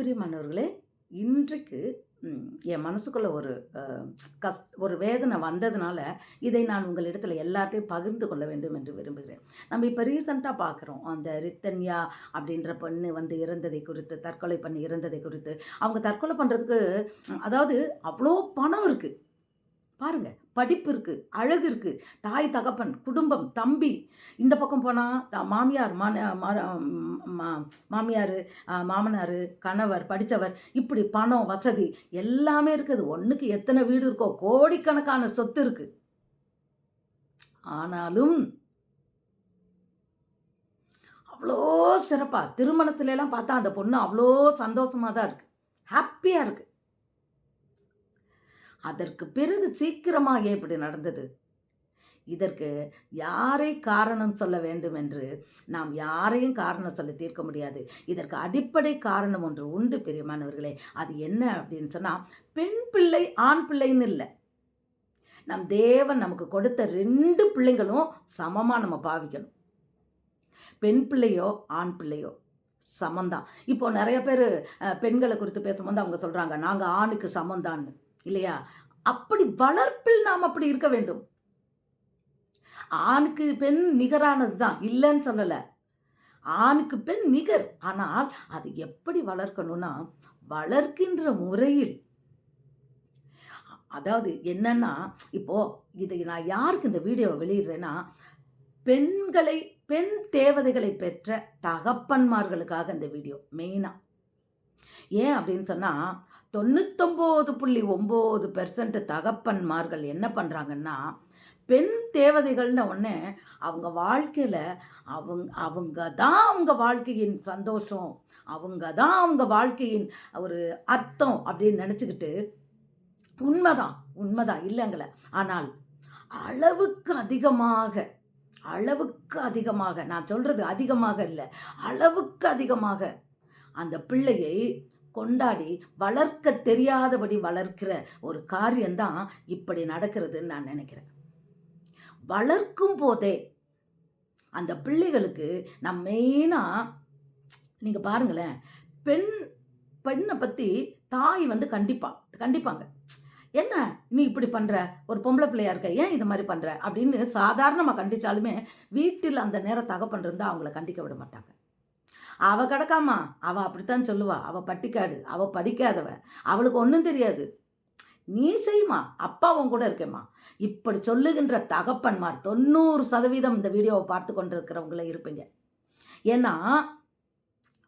பிரியமானவர்களே இன்றைக்கு என் மனசுக்குள்ள ஒரு கஷ்ட கஷ் ஒரு வேதனை வந்ததுனால இதை நான் உங்களிடத்துல எல்லாத்தையும் பகிர்ந்து கொள்ள வேண்டும் என்று விரும்புகிறேன். நம்ம இப்போ ரீசண்டாக பார்க்குறோம் அந்த ரித்தன்யா அப்படின்ற பொண்ணு வந்து இறந்ததை குறித்து தற்கொலை பண்ணி இறந்ததை குறித்து. அவங்க தற்கொலை பண்ணுறதுக்கு அதாவது அவ்வளோ பணம் இருக்குது பாருங்க படிப்பு இருக்கு அழகு இருக்கு. தாய் தகப்பன் குடும்பம் தம்பி. இந்த பக்கம் போனால் மாமியார் மா- மாமியார் மாமனார் கணவர் படித்தவர் இப்படி பணம் வசதி எல்லாமே இருக்குது. ஒன்றுக்கு எத்தனை வீடு இருக்கோ கோடிக்கணக்கான சொத்து இருக்கு. ஆனாலும் அவ்வளோ சிறப்பாக திருமணத்துலலாம் பார்த்தா அந்த பொண்ணு அவ்வளோ சந்தோஷமாக தான் இருக்குது ஹாப்பியாக இருக்குது அதற்கு பிறகு சீக்கிரமாக இப்படி நடந்தது. இதற்கு யாரை காரணம் சொல்ல வேண்டும் என்று நாம் யாரையும் காரணம் சொல்ல தீர்க்க முடியாது. இதற்கு அடிப்படை காரணம் ஒன்று உண்டு பெரியமானவர்களே. அது என்ன அப்படின்னு சொன்னால் பெண் பிள்ளை ஆண் பிள்ளைன்னு இல்லை. நம் தேவன் நமக்கு கொடுத்த ரெண்டு பிள்ளைங்களும் சமமாக நம்ம பாவிக்கணும். பெண் பிள்ளையோ ஆண் பிள்ளையோ சமந்தான் இப்போ நிறைய பேர் பெண்களை குறித்து பேசும்போது அவங்க சொல்கிறாங்க நாங்கள் ஆணுக்கு சமந்தான்னு இல்லையா? அப்படி வளர்ப்பில் நாம் அப்படி இருக்க வேண்டும். ஆணுக்கு பெண் நிகரானது தான் இல்லைன்னு சொல்லலை. ஆணுக்கு பெண் நிகர். ஆனால் அது எப்படி வளர்க்கணும்னா வளர்க்கின்ற முறையில். அதாவது என்னன்னா இப்போ இதை நான் யாருக்கு இந்த வீடியோவை வெளியிடுறேன்னா பெண்களை பெண் தேவதைகளை பெற்ற தகப்பன்மார்களுக்காக இந்த வீடியோ மெயினாக ஏன் அப்படின்னு சொன்னால் தொண்ணூத்தொம்போது புள்ளி ஒம்பது பெர்சன்ட் தகப்பன்மார்கள் என்ன பண்ணுறாங்கன்னா பெண் தேவதைகள்னு ஒன்று அவங்க வாழ்க்கையில் அவங்க அவங்க தான் அவங்க வாழ்க்கையின் சந்தோஷம் அவங்க தான் அவங்க வாழ்க்கையின் ஒரு அர்த்தம் அப்படின்னு நினச்சிக்கிட்டு உண்மைதான் உண்மைதான் இல்லைங்கள. ஆனால் அளவுக்கு அதிகமாக அளவுக்கு அதிகமாக நான் சொல்கிறது அதிகமாக இல்லை அளவுக்கு அதிகமாக அந்த பிள்ளையை கொண்டாடி வளர்க்க தெரியாதபடி வளர்க்கிற ஒரு காரியம்தான் இப்படி நடக்கிறதுன்னு நான் நினைக்கிறேன். வளர்க்கும் போதே அந்த பிள்ளைகளுக்கு நான் மெயினாக நீங்கள் பாருங்களேன் பெண் பெண்ணை பற்றி தாய் வந்து கண்டிப்பாக கண்டிப்பாங்க. என்ன நீ இப்படி பண்ணுற ஒரு பொம்பளை பிள்ளையா இருக்க? ஏன் இது மாதிரி பண்ணுற அப்படின்னு சாதாரணமாக கண்டிச்சாலுமே வீட்டில் அந்த நேரம் தகப்பன் இருந்தால் அவங்கள கண்டிக்க விட மாட்டாங்க. அவள் கிடக்காமா அவள் அப்படித்தான் சொல்லுவா. அவள் பட்டிக்காடு. அவள் படிக்காதவ. அவளுக்கு ஒன்றும் தெரியாது. நீ செய்யுமா அப்பா உன் கூட இருக்கேம்மா. இப்படி சொல்லுகின்ற தகப்பன்மார் தொண்ணூறு சதவீதம் இந்த வீடியோவை பார்த்து கொண்டிருக்கிறவங்கள இருப்பீங்க. ஏன்னா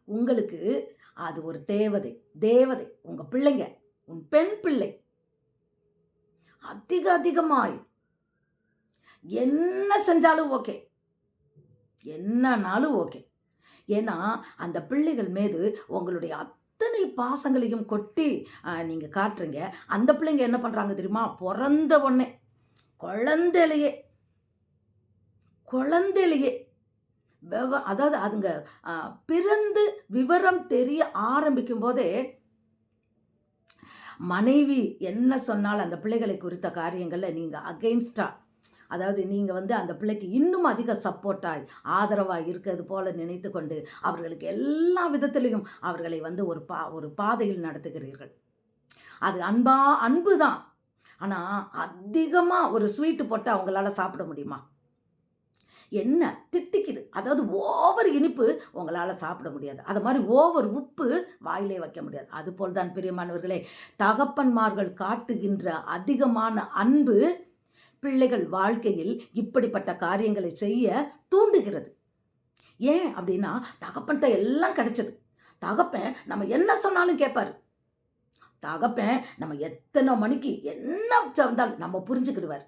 உங்களுக்கு அது ஒரு தேவதை. தேவதை. உங்கள் பிள்ளைங்க. உன் பெண் பிள்ளை. அதிக அதிகமாய். என்ன செஞ்சாலும் ஓகே. என்னன்னாலும் ஓகே. ஏன்னா அந்த பிள்ளைகள் மீது உங்களுடைய அத்தனை பாசங்களையும் கொட்டி நீங்கள் காட்டுறீங்க. அந்த பிள்ளைங்க என்ன பண்ணுறாங்க தெரியுமா? பிறந்த உடனே குழந்தையிலேயே குழந்தையிலேயே வெவ அதாவது அதுங்க பிறந்து விவரம் தெரிய ஆரம்பிக்கும் போதே மனைவி என்ன சொன்னால் அந்த பிள்ளைகளை குறித்த காரியங்களில் நீங்கள் அகெயின்ஸ்டாக அதாவது நீங்கள் வந்து அந்த பிள்ளைக்கு இன்னும் அதிக சப்போர்ட்டாய் ஆதரவாக இருக்கிறது போல நினைத்து கொண்டு அவர்களுக்கு எல்லா விதத்திலையும் அவர்களை வந்து ஒரு பா ஒரு பாதையில் நடத்துகிறீர்கள். அது அன்பா அன்பு தான் ஆனால் அதிகமாக ஒரு ஸ்வீட்டு போட்டு அவங்களால சாப்பிட முடியுமா? என்ன? தித்திக்குது. அதாவது ஓவர் இனிப்பு உங்களால் சாப்பிட முடியாது. அது மாதிரி ஓவர் உப்பு வாயிலே வைக்க முடியாது. அதுபோல் தான் பிரியமானவர்களே தகப்பன்மார்கள் காட்டுகின்ற அதிகமான அன்பு பிள்ளைகள் வாழ்க்கையில் இப்படிப்பட்ட காரியங்களை செய்ய தூண்டுகிறது. ஏன் அப்படின்னா தகப்பன்கிட்ட எல்லாம் கிடைச்சது. தகப்பன் நம்ம என்ன சொன்னாலும் கேட்பாரு. தகப்பன் நம்ம எத்தனை மணிக்கு என்ன வந்தாலும் நம்ம புரிஞ்சுக்கிடுவார்.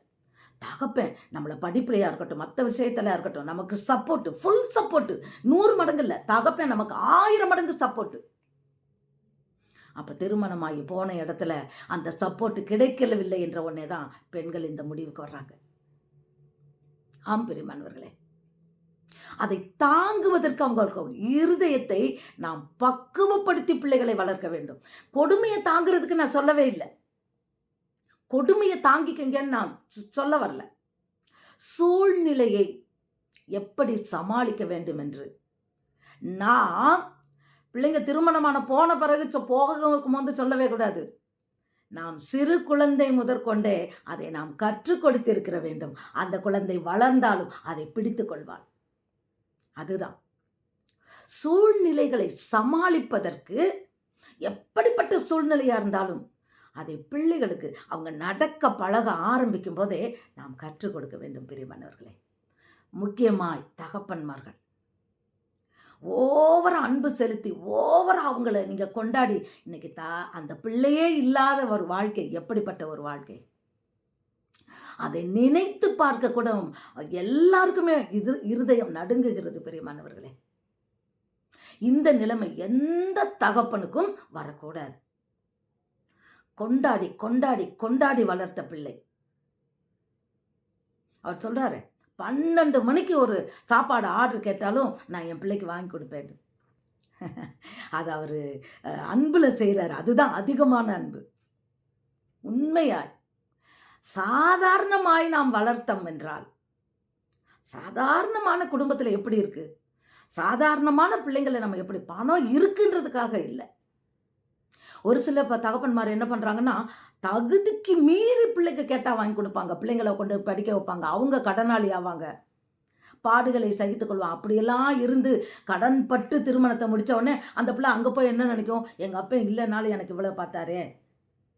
தகப்பன் நம்மளை படிப்புலையாக இருக்கட்டும் மற்ற விஷயத்தில் இருக்கட்டும் நமக்கு சப்போர்ட்டு ஃபுல் சப்போர்ட்டு நூறு மடங்கு இல்லை. தகப்பன் நமக்கு ஆயிரம் மடங்கு சப்போர்ட்டு அப்போ திருமணமாகி போன இடத்துல அந்த சப்போர்ட் கிடைக்கலவில்லை என்ற ஒன்றே தான் பெண்கள் இந்த முடிவுக்கு வர்றாங்க. ஆம் பெரியமானவர்களே அதை தாங்குவதற்கு அவங்களுக்கு இருதயத்தை நாம் பக்குவப்படுத்தி பிள்ளைகளை வளர்க்க வேண்டும். கொடுமையை தாங்குறதுக்கு நான் சொல்லவே இல்லை. கொடுமையை தாங்கிக்கங்கன்னு நான் சொல்ல வரல. சூழ்நிலையை எப்படி சமாளிக்க வேண்டும் என்று நாம் பிள்ளைங்க திருமணமான போன பிறகு சொ- போகும் சொல்லவே கூடாது. நாம் சிறு குழந்தை முதற்கொண்டே அதை நாம் கற்றுக் கொடுத்திருக்கிற வேண்டும். அந்த குழந்தை வளர்ந்தாலும் அதை பிடித்துக் கொள்வாள். அதுதான். சூழ்நிலைகளை சமாளிப்பதற்கு எப்படிப்பட்ட சூழ்நிலையாக இருந்தாலும் அதை பிள்ளைகளுக்கு அவங்க நடக்க பழக ஆரம்பிக்கும் போதே நாம் கற்றுக் கொடுக்க வேண்டும் பிரியமானவர்களே. முக்கியமாய் தகப்பன்மார்கள். ஓவர அன்பு செலுத்தி ஓவராக அவங்கள நீங்கள் கொண்டாடி இன்னைக்கு தா அந்த பிள்ளையே இல்லாத ஒரு வாழ்க்கை எப்படிப்பட்ட ஒரு வாழ்க்கை? அதை நினைத்து பார்க்க கூட எல்லாருக்குமே இது இருதயம் நடுங்குகிறது பெரியமானவர்களே. இந்த நிலைமை எந்த தகப்பனுக்கும் வரக்கூடாது. கொண்டாடி கொண்டாடி கொண்டாடி வளர்த்த பிள்ளை. அவர் சொல்றாரு பன்னெண்டு மணிக்கு ஒரு சாப்பாடு ஆர்டர் கேட்டாலும் நான் என் பிள்ளைக்கு வாங்கி கொடுப்பேன். அது அவர் அன்பில் செய்கிறாரு அதுதான் அதிகமான அன்பு. உண்மையாய். சாதாரணமாய் நாம் வளர்த்தோம் என்றால் சாதாரணமான குடும்பத்தில் எப்படி இருக்குது சாதாரணமான பிள்ளைங்களை நம்ம எப்படி பணம் இருக்குன்றதுக்காக இல்லை. ஒரு சில இப்போ தகப்பன்மார் என்ன பண்ணுறாங்கன்னா தகுதிக்கு மீறி பிள்ளைக்கு கேட்டால் வாங்கி கொடுப்பாங்க. பிள்ளைங்களை கொண்டு படிக்க வைப்பாங்க. அவங்க கடனாளி ஆவாங்க. பாடுகளை சகித்துக்கொள்வோம் அப்படியெல்லாம் இருந்து கடன் பட்டு திருமணத்தை முடித்தவொடனே அந்த பிள்ளை அங்கே போய் என்ன நினைக்கும்? எங்கள் அப்பா இல்லைனாலும் எனக்கு இவ்வளோ பார்த்தாரே.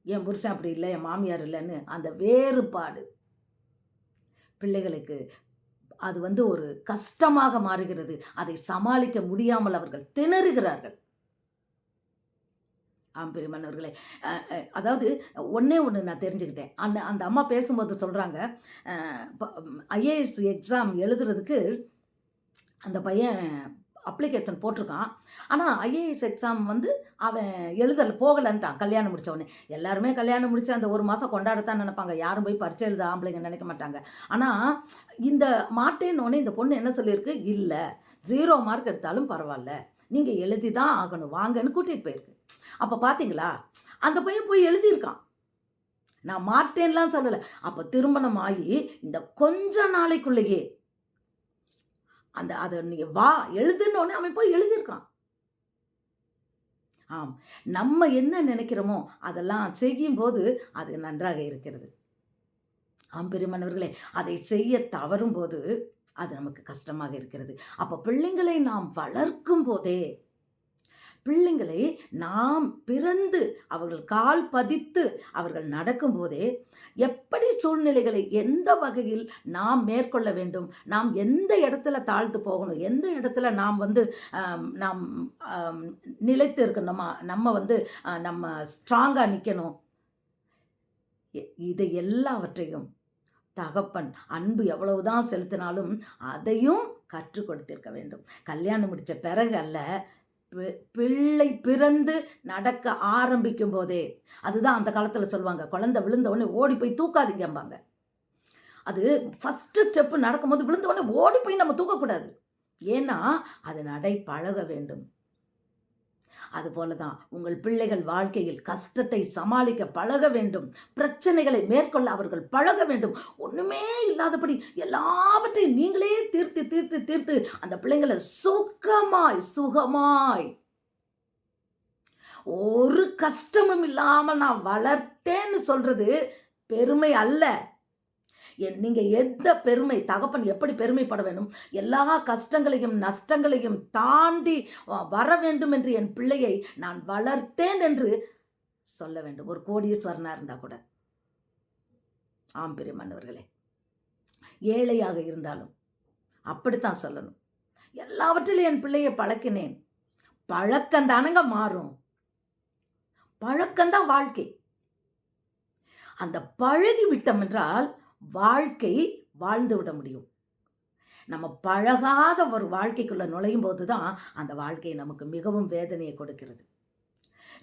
என் புருஷன் அப்படி இல்லை. என் மாமியார் இல்லைன்னு அந்த வேறுபாடு. பிள்ளைகளுக்கு அது வந்து ஒரு கஷ்டமாக மாறுகிறது. அதை சமாளிக்க முடியாமல் அவர்கள் திணறுகிறார்கள். ஆம் பெரியமன்னவர்களே அதாவது ஒன்றே ஒன்று நான் தெரிஞ்சுக்கிட்டேன். அந்த அந்த அம்மா பேசும்போது சொல்கிறாங்க ஐஏஎஸ் எக்ஸாம் எழுதுறதுக்கு அந்த பையன் அப்ளிகேஷன் போட்டிருக்கான். ஆனால் ஐஏஎஸ் எக்ஸாம் வந்து அவன் எழுதல போகலன்ட்டான் கல்யாணம் முடித்தவொடனே எல்லாருமே கல்யாணம் முடிச்சு அந்த ஒரு மாதம் கொண்டாடத்தான் நினைப்பாங்க. யாரும் போய் பரிச்சை எழுத ஆம்பளைங்க நினைக்க மாட்டாங்க. ஆனால் இந்த மாட்டேன்னு இந்த பொண்ணு என்ன சொல்லியிருக்கு? இல்லை ஜீரோ மார்க் எடுத்தாலும் பரவாயில்ல. நீங்கள் எழுதி தான் ஆகணும். வாங்கன்னு கூட்டிகிட்டு போயிருக்கு. அப்போ பார்த்தீங்களா அந்த பையன் போய் எழுதியிருக்கான். நான் மாட்டேன்லாம் சொல்லலை. அப்போ திருமணம் ஆகி இந்த கொஞ்ச நாளைக்குள்ளேயே அந்த அதை நீங்கள் வா எழுதுன்னு உடனே அவன் போய் எழுதியிருக்கான். ஆம் நம்ம என்ன நினைக்கிறோமோ அதெல்லாம் செய்யும்போது அது நன்றாக இருக்கிறது. ஆம் பெருமானவர்களே அதை செய்ய தவறும் போது அது நமக்கு கஷ்டமாக இருக்கிறது. அப்போ பிள்ளைங்களை நாம் வளர்க்கும் போதே பிள்ளைங்களை நாம் பிறந்து அவர்கள் கால் பதித்து அவர்கள் நடக்கும்போதே எப்படி சூழ்நிலைகளை எந்த வகையில் நாம் மேற்கொள்ள வேண்டும்? நாம் எந்த இடத்துல தாழ்த்து போகணும்? எந்த இடத்துல நாம் வந்து நாம் நிலைத்து இருக்கணுமா? நம்ம வந்து நம்ம ஸ்ட்ராங்காக நிற்கணும் இதை எல்லாவற்றையும் தகப்பன் அன்பு எவ்வளவுதான் செலுத்தினாலும் அதையும் கற்றுக் கொடுத்திருக்க வேண்டும். கல்யாணம் முடித்த பிறகு அல்ல பிள்ளை பிறந்து நடக்க ஆரம்பிக்கும் போதே அதுதான் அந்த காலத்தில் சொல்லுவாங்க. குழந்தை விழுந்த உடனே ஓடி போய் தூக்காதீங்கம்பாங்க. அது ஃபஸ்ட்டு ஸ்டெப்பு நடக்கும்போது விழுந்த உடனே ஓடி போய் நம்ம தூக்கக்கூடாது. ஏன்னா அது நடை பழக வேண்டும். அதுபோல தான் உங்கள் பிள்ளைகள் வாழ்க்கையில் கஷ்டத்தை சமாளிக்க பழக வேண்டும். பிரச்சனைகளை மேற்கொள்ள அவர்கள் பழக வேண்டும். ஒன்றுமே இல்லாதபடி எல்லாவற்றையும் நீங்களே தீர்த்து தீர்த்து தீர்த்து அந்த பிள்ளைங்களை சுகமாய் சுகமாய். ஒரு கஷ்டமும் இல்லாமல் நான் வளர்த்தேன்னு சொல்றது பெருமை அல்ல. என் நீங்கள் எந்த பெருமை தகப்பன் எப்படி பெருமைப்பட வேண்டும்? எல்லா கஷ்டங்களையும் நஷ்டங்களையும் தாண்டி வர வேண்டும் என்று என் பிள்ளையை நான் வளர்த்தேன் என்று சொல்ல வேண்டும். ஒரு கோடீஸ்வரனா இருந்தால் கூட. ஆம் பிரியமானவர்களே. ஏழையாக இருந்தாலும் அப்படித்தான் சொல்லணும். எல்லாவற்றிலும் என் பிள்ளையை பழக்கினேன். பழக்கம் தானங்க மாறும். பழக்கம்தான் வாழ்க்கை. அந்த பழகி விட்டோம் என்றால் வாழ்க்கை வாழ்ந்து விட முடியும். நம்ம பழகாத ஒரு வாழ்க்கைக்குள்ளே நுழையும் போது தான் அந்த வாழ்க்கை நமக்கு மிகவும் வேதனையை கொடுக்கிறது.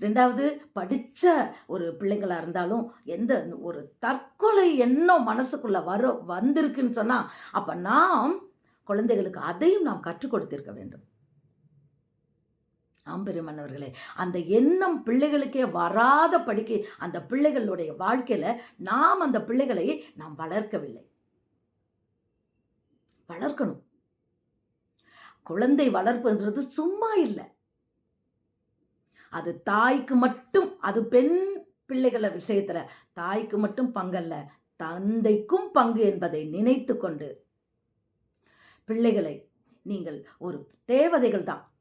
ரெண்டாவது படித்த ஒரு பிள்ளைங்களாக இருந்தாலும் எந்த ஒரு தற்கொலை எண்ணம் மனசுக்குள்ளே வர வந்திருக்குன்னு சொன்னால் அப்போ நாம் குழந்தைகளுக்கு அதையும் நாம் கற்றுக் கொடுத்திருக்க வேண்டும். ஆம்பெருமன்னவர்களே அந்த எண்ணம் பிள்ளைகளுக்கே வராத படிக்க அந்த பிள்ளைகளுடைய வாழ்க்கையில் நாம் அந்த பிள்ளைகளை நாம் வளர்க்கவில்லை. வளர்க்கணும். குழந்தை வளர்ப்புன்றது சும்மா இல்லை. அது தாய்க்கு மட்டும் அது பெண் பிள்ளைகள விஷயத்தில் தாய்க்கு மட்டும் பங்கல்ல தந்தைக்கும் பங்கு என்பதை நினைத்து கொண்டு பிள்ளைகளை நீங்கள் ஒரு தேவதைகள் தான்.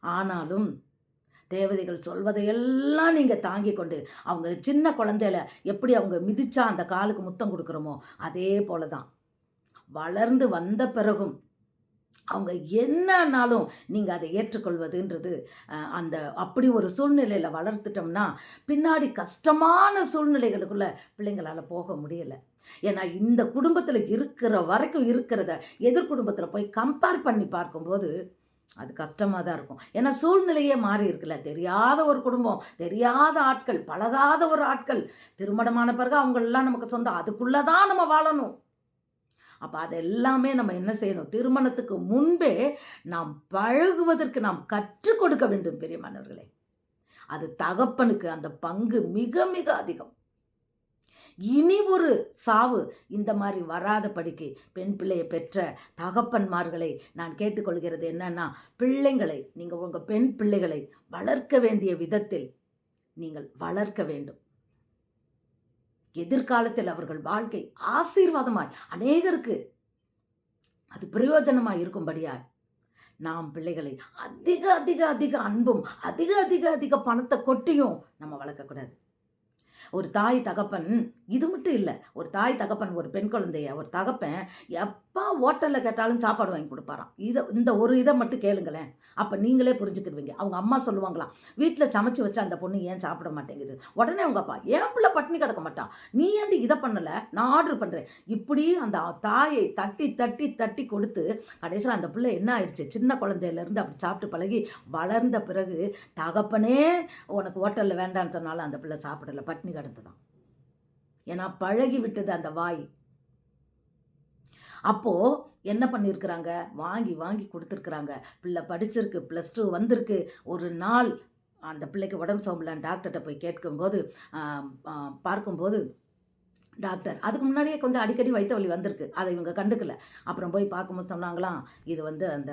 ஆனாலும் தேவதைகள் சொல்வதையெல்லாம் நீங்கள் தாங்கி கொண்டு அவங்க சின்ன குழந்தையில எப்படி அவங்க மிதிச்சா அந்த காலுக்கு முத்தம் கொடுக்குறோமோ அதே போல தான் வளர்ந்து வந்த பிறகும் அவங்க என்னன்னாலும் நீங்கள் அதை ஏற்றுக்கொள்வதுன்றது அந்த அப்படி ஒரு சூழ்நிலையில் வளர்த்துட்டோம்னா பின்னாடி கஷ்டமான சூழ்நிலைகளுக்குள்ள பிள்ளைங்களால் போக முடியலை. ஏன்னா இந்த குடும்பத்தில் இருக்கிற வரைக்கும் இருக்கிறத எதிர் குடும்பத்தில் போய் கம்பேர் பண்ணி பார்க்கும்போது அது கஷ்டமாக தான் இருக்கும். ஏன்னா சூழ்நிலையே மாறி இருக்குல்ல. தெரியாத ஒரு குடும்பம் தெரியாத ஆட்கள் பழகாத ஒரு ஆட்கள் திருமணமான பிறகு அவங்களெல்லாம் நமக்கு சொந்தம் அதுக்குள்ளே தான் நம்ம வாழணும். அப்போ அதெல்லாமே நம்ம என்ன செய்யணும்? திருமணத்துக்கு முன்பே நாம் பழகுவதற்கு நாம் கற்றுக் கொடுக்க வேண்டும் பெரியமானவர்களே அது தகப்பனுக்கு அந்த பங்கு மிக மிக அதிகம். இனி ஒரு சாவு. இந்த மாதிரி வராதபடிக்கு பெண் பிள்ளையை பெற்ற தகப்பன்மார்களை நான் கேட்டுக்கொள்கிறது என்னன்னா பிள்ளைங்களை நீங்கள் உங்கள் பெண் பிள்ளைகளை வளர்க்க வேண்டிய விதத்தில் நீங்கள் வளர்க்க வேண்டும். எதிர்காலத்தில் அவர்கள் வாழ்க்கை ஆசீர்வாதமாய் அநேகருக்கு அது பிரயோஜனமாக இருக்கும்படியாய் நாம் பிள்ளைகளை அதிக அதிக அதிக அன்பும் அதிக அதிக அதிக பணத்தை கொட்டியும் நம்ம வளர்க்கக்கூடாது ஒரு தாய் தகப்பன் இது மட்டும் இல்லை ஒரு தாய் தகப்பன் ஒரு பெண் குழந்தைய ஒரு தகப்பன் எப்போ ஹோட்டலில் கேட்டாலும் சாப்பாடு வாங்கி கொடுப்பாராம். இதை இந்த ஒரு இதை மட்டும் கேளுங்களேன். அப்போ நீங்களே புரிஞ்சுக்கிடுவீங்க. அவங்க அம்மா சொல்லுவாங்களாம் வீட்டில் சமைச்சு வச்சா அந்த பொண்ணு ஏன் சாப்பிட மாட்டேங்குது? உடனே அவங்க அப்பா ஏன் பிள்ளை பட்டினி கிடக்க மாட்டான் நீ ஏன்டி இதை பண்ணலை? நான் ஆர்டர் பண்ணுறேன் இப்படி அந்த தாயை தட்டி தட்டி தட்டி கொடுத்து கடைசியில் அந்த பிள்ளை என்ன ஆயிடுச்சு சின்ன குழந்தையிலேருந்து அப்படி சாப்பிட்டு பழகி வளர்ந்த பிறகு தகப்பனே உனக்கு ஹோட்டலில் வேண்டான்னு சொன்னாலும் அந்த பிள்ளை சாப்பிடலை. சாப்பிடல பட்டினி கிடந்துதான். ஏன்னா பழகி விட்டது அந்த வாய். அப்போ என்ன பண்ணியிருக்கிறாங்க வாங்கி வாங்கி கொடுத்துருக்குறாங்க. பிள்ளை படிச்சிருக்கு ப்ளஸ் டூ வந்திருக்கு. ஒரு நாள் அந்த பிள்ளைக்கு உடம்பு சோம்பலான்னு டாக்டர்கிட்ட போய் கேட்கும்போது பார்க்கும்போது டாக்டர் அதுக்கு முன்னாடியே கொஞ்சம் அடிக்கடி வயிற்று வலி வந்திருக்கு. அதை இவங்க கண்டுக்கல. அப்புறம் போய் பார்க்கும்போது சொன்னாங்களாம் இது வந்து அந்த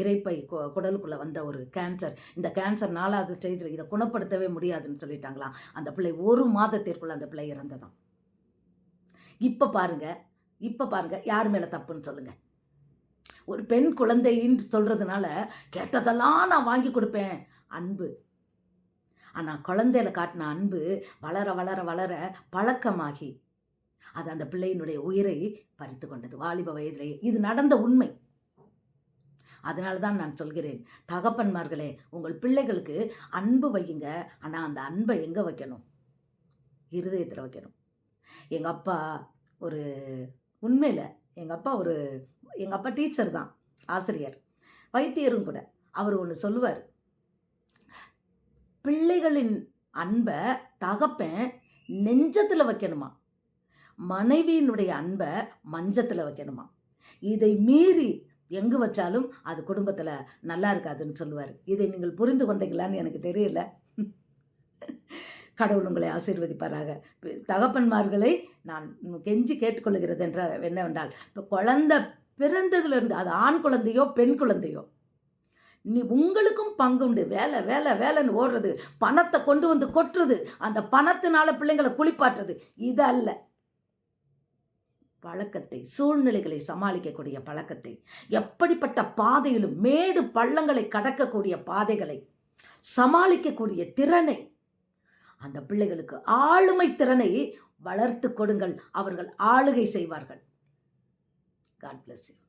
இறைப்பை குடலுக்குள்ளே வந்த ஒரு கேன்சர் இந்த கேன்சர் நாலாவது ஸ்டேஜில் இதை குணப்படுத்தவே முடியாதுன்னு சொல்லிட்டாங்களாம். அந்த பிள்ளை ஒரு மாதத்திற்குள்ள அந்த பிள்ளை இறந்ததாம். இப்போ பாருங்கள் இப்போ பாருங்கள் யார் மேலே தப்புன்னு சொல்லுங்கள் ஒரு பெண் குழந்தைன்னு சொல்கிறதுனால கேட்டதெல்லாம் நான் வாங்கி கொடுப்பேன். அன்பு. ஆனால் குழந்தையில காட்டின அன்பு வளர வளர வளர பழக்கமாகி அது அந்த பிள்ளையினுடைய உயிரை பறித்து கொண்டது. வாலிப வயதிலேயே இது நடந்த உண்மை. அதனால தான் நான் சொல்கிறேன். தகப்பன்மார்களே உங்கள் பிள்ளைகளுக்கு அன்பு வையுங்க. ஆனால் அந்த அன்பை எங்கே வைக்கணும்? இருதயத்தில் வைக்கணும். எங்கள் அப்பா ஒரு உண்மையில் எங்கள் அப்பா ஒரு எங்கள் அப்பா டீச்சர் தான் ஆசிரியர். வைத்தியரும் கூட. அவர் ஒன்று சொல்லுவார். பிள்ளைகளின் அன்பை தகப்பன் நெஞ்சத்தில் வைக்கணுமா? மனைவியினுடைய அன்பை மஞ்சத்தில் வைக்கணுமா? இதை மீறி எங்கு வச்சாலும் அது குடும்பத்தில் நல்லா இருக்காதுன்னு சொல்லுவார். இதை நீங்கள் புரிந்து கொண்டீங்களான்னு எனக்கு தெரியல. கடவுள் உங்களை ஆசீர்வதிப்பாராக. தகப்பன்மார்களை நான் கெஞ்சி கேட்டுக்கொள்கிறது என்ற என்னவென்றால் இப்போ குழந்தை பிறந்ததுலேருந்து அது ஆண் குழந்தையோ பெண் குழந்தையோ நீ உங்களுக்கும் பங்கு உண்டு. வேலை வேலை வேலைன்னு ஓடுறது பணத்தை கொண்டு வந்து கொட்டுறது அந்த பணத்தினால பிள்ளைங்களை குளிப்பாட்டுறது இது அல்ல பழக்கத்தை சூழ்நிலைகளை சமாளிக்கக்கூடிய பழக்கத்தை எப்படிப்பட்ட பாதையிலும் மேடு பள்ளங்களை கடக்கக்கூடிய பாதைகளை சமாளிக்கக்கூடிய திறனை அந்த பிள்ளைகளுக்கு ஆளுமை திறனை வளர்த்து கொடுங்கள். அவர்கள் ஆளுகை செய்வார்கள். God bless you